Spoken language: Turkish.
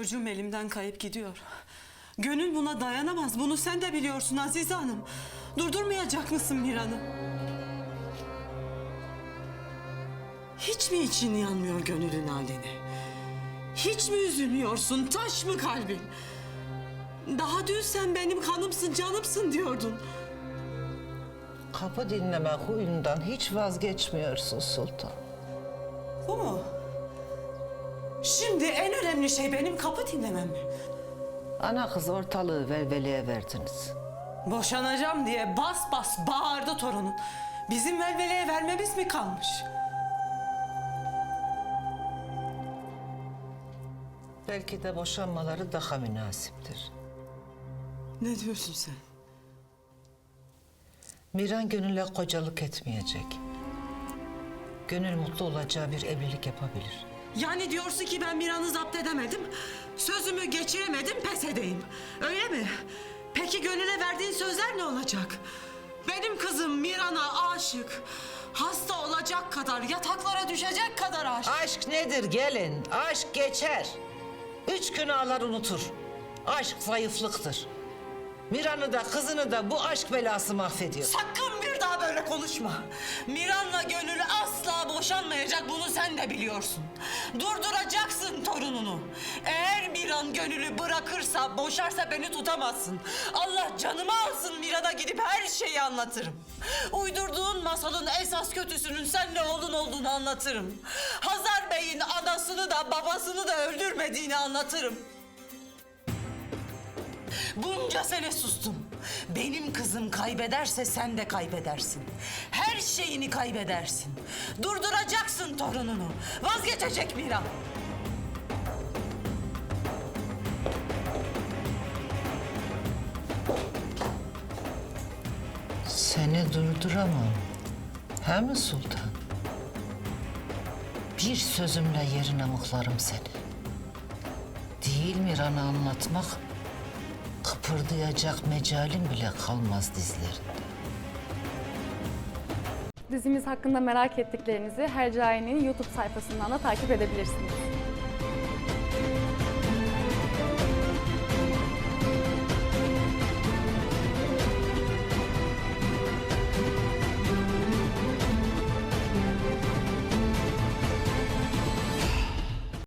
Çocuğum elimden kayıp gidiyor. Gönül buna dayanamaz. Bunu sen de biliyorsun Azize Hanım. Durdurmayacak mısın Miran'ı? Hiç mi için yanmıyor gönülün haline? Hiç mi üzülmüyorsun? Taş mı kalbin? Daha dün sen benim kanımsın, canımsın diyordun. Kapı dinleme huyundan hiç vazgeçmiyorsun sultan. Bu mu? Şimdi en önemli şey benim kapı dinlemem mi? Ana kız ortalığı velveleye verdiniz. Boşanacağım diye bas bas bağırdı torunun. Bizim velveleye vermemiz mi kalmış? Belki de boşanmaları daha münasiptir. Ne diyorsun sen? Miran Gönül'e kocalık etmeyecek. Gönül mutlu olacağı bir evlilik yapabilir. Yani diyorsun ki ben Miran'ı zapt edemedim, sözümü geçiremedim, pes edeyim. Öyle mi? Peki Gönül'e verdiğin sözler ne olacak? Benim kızım Miran'a aşık. Hasta olacak kadar, yataklara düşecek kadar aşık. Aşk nedir gelin? Aşk geçer. Üç gün ağlar unutur. Aşk zayıflıktır. Miran'ı da kızını da bu aşk belası mahvediyor. Sakın konuşma. Miran'la Gönül asla boşanmayacak bunu sen de biliyorsun. Durduracaksın torununu. Eğer Miran Gönül'ü bırakırsa, boşarsa beni tutamazsın. Allah canımı alsın Miran'a gidip her şeyi anlatırım. Uydurduğun masalın esas kötüsünün senle oğlun olduğunu anlatırım. Hazar Bey'in anasını da babasını da öldürmediğini anlatırım. Bunca sene sustum. Benim kızım kaybederse sen de kaybedersin. Her şeyini kaybedersin. Durduracaksın torununu. Vazgeçecek Miran. Seni durduramam. He mi sultan? Bir sözümle yerine mıklarım seni. Değil Miran'ı anlatmak, kıpırdayacak mecalim bile kalmaz dizlerinde. Dizimiz hakkında merak ettiklerinizi Hercai'nin YouTube sayfasından da takip edebilirsiniz.